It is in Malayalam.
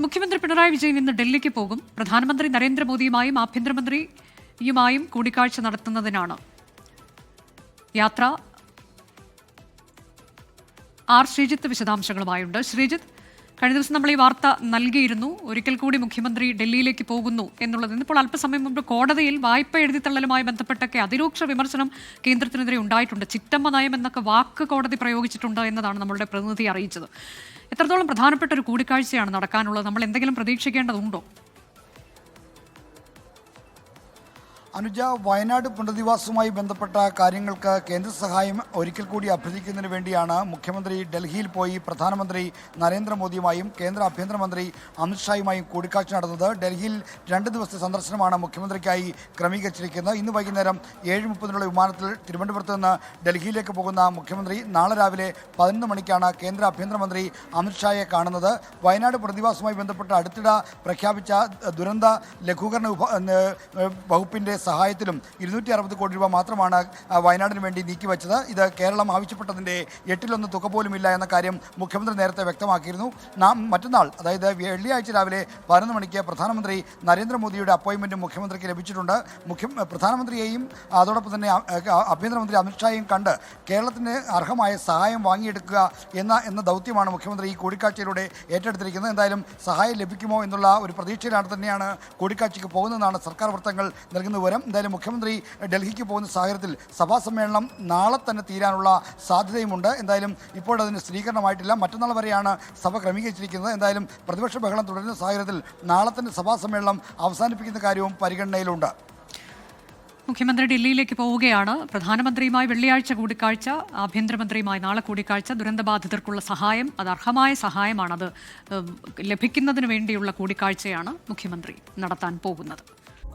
മുഖ്യമന്ത്രി പിണറായി വിജയൻ ഇന്ന് ഡൽഹിക്ക് പോകും. പ്രധാനമന്ത്രി നരേന്ദ്രമോദിയുമായും ആഭ്യന്തരമന്ത്രിയുമായും കൂടിക്കാഴ്ച നടത്തുന്നതിനാണ്. യാത്ര. ആർ ശ്രീജിത്ത് വിശദാംശങ്ങളുമായുണ്ട്. ശ്രീജിത്ത് കഴിഞ്ഞ ദിവസം നമ്മൾ ഈ വാർത്ത നൽകിയിരുന്നു. ഒരിക്കൽ കൂടി മുഖ്യമന്ത്രി ഡൽഹിയിലേക്ക് പോകുന്നു എന്നുള്ളത്. ഇന്നിപ്പോൾ അല്പസമയം മുമ്പ് കോടതിയിൽ വായ്പ എഴുതിത്തള്ളലുമായി ബന്ധപ്പെട്ടൊക്കെ അതിരൂക്ഷ വിമർശനം കേന്ദ്രത്തിനെതിരെ ഉണ്ടായിട്ടുണ്ട്. ചിറ്റമ്മ നയം എന്നൊക്കെ വാക്ക് കോടതി പ്രയോഗിച്ചിട്ടുണ്ട് എന്നതാണ് നമ്മളുടെ പ്രതിനിധി അറിയിച്ചത്. എത്രത്തോളം പ്രധാനപ്പെട്ട ഒരു കൂടിക്കാഴ്ചയാണ് നടക്കാനുള്ളത്? നമ്മൾ എന്തെങ്കിലും പ്രതീക്ഷിക്കേണ്ടതുണ്ടോ? അനുജ വയനാട് പുനരധിവാസവുമായി ബന്ധപ്പെട്ട കാര്യങ്ങൾക്ക് കേന്ദ്ര സഹായം ഒരിക്കൽ കൂടി അഭ്യർത്ഥിക്കുന്നതിന് വേണ്ടിയാണ് മുഖ്യമന്ത്രി ഡൽഹിയിൽ പോയി പ്രധാനമന്ത്രി നരേന്ദ്രമോദിയുമായും കേന്ദ്ര ആഭ്യന്തരമന്ത്രി അമിത്ഷായുമായും കൂടിക്കാഴ്ച നടന്നത്. ഡൽഹിയിൽ രണ്ട് ദിവസത്തെ സന്ദർശനമാണ് മുഖ്യമന്ത്രിക്കായി ക്രമീകരിച്ചിരിക്കുന്നത്. ഇന്ന് വൈകുന്നേരം ഏഴ് മുപ്പതിനുള്ള വിമാനത്തിൽ തിരുവനന്തപുരത്ത് നിന്ന് ഡൽഹിയിലേക്ക് പോകുന്ന മുഖ്യമന്ത്രി നാളെ രാവിലെ പതിനൊന്ന് മണിക്കാണ് കേന്ദ്ര ആഭ്യന്തരമന്ത്രി അമിത്ഷായെ കാണുന്നത്. വയനാട് പുനരധിവാസവുമായി ബന്ധപ്പെട്ട് അടുത്തിടെ പ്രഖ്യാപിച്ച ദുരന്ത ലഘൂകരണ വകുപ്പിന്റെ സഹായത്തിലും ഇരുന്നൂറ്റി അറുപത് കോടി രൂപ മാത്രമാണ് വയനാടിന് വേണ്ടി നീക്കിവച്ചത്. ഇത് കേരളം ആവശ്യപ്പെട്ടതിന്റെ എട്ടിലൊന്ന് തുക പോലുമില്ല എന്ന കാര്യം മുഖ്യമന്ത്രി നേരത്തെ വ്യക്തമാക്കിയിരുന്നു. നാം മറ്റന്നാൾ അതായത് വെള്ളിയാഴ്ച രാവിലെ പതിനൊന്ന് മണിക്ക് പ്രധാനമന്ത്രി നരേന്ദ്രമോദിയുടെ അപ്പോയിന്റ്മെന്റും മുഖ്യമന്ത്രിക്ക് ലഭിച്ചിട്ടുണ്ട്. മുഖ്യ പ്രധാനമന്ത്രിയെയും അതോടൊപ്പം തന്നെ ആഭ്യന്തരമന്ത്രി അമിത്ഷായെയും കണ്ട് കേരളത്തിന് അർഹമായ സഹായം വാങ്ങിയെടുക്കുക എന്ന എന്ന ദൗത്യമാണ് മുഖ്യമന്ത്രി ഈ കൂടിക്കാഴ്ചയിലൂടെ ഏറ്റെടുത്തിരിക്കുന്നത്. എന്തായാലും സഹായം ലഭിക്കുമോ എന്നുള്ള ഒരു പ്രതീക്ഷയിലാണ് തന്നെയാണ് കൂടിക്കാഴ്ചയ്ക്ക് പോകുന്നതെന്നാണ് സർക്കാർ വൃത്തങ്ങൾ നൽകുന്ന വിവരം എന്തായാലും മുഖ്യമന്ത്രി ഡൽഹിക്ക് പോകുന്ന സാഹചര്യത്തിൽ സഭാ സമ്മേളനം നാളെ തന്നെ തീരാനുള്ള സാധ്യതയുമുണ്ട്. എന്തായാലും ഇപ്പോഴതിന് സ്ഥിരീകരണമായിട്ടില്ല. മറ്റന്നാൾ വരെയാണ് സഭ ക്രമീകരിച്ചിരിക്കുന്നത്. എന്തായാലും പ്രതിപക്ഷ ബഹളം തുടരുന്ന സാഹചര്യത്തിൽ നാളെ തന്നെ സഭാ സമ്മേളനം അവസാനിപ്പിക്കുന്ന കാര്യവും പരിഗണനയിലുണ്ട്. മുഖ്യമന്ത്രി ഡൽഹിയിലേക്ക് പോവുകയാണ്. പ്രധാനമന്ത്രിയുമായി വെള്ളിയാഴ്ച കൂടിക്കാഴ്ച ആഭ്യന്തരമന്ത്രിയുമായി നാളെ കൂടിക്കാഴ്ച. ദുരന്തബാധിതർക്കുള്ള സഹായം അത് അർഹമായ സഹായമാണ് അത് ലഭിക്കുന്നതിന് വേണ്ടിയുള്ള കൂടിക്കാഴ്ചയാണ് മുഖ്യമന്ത്രി നടത്താൻ പോകുന്നത്.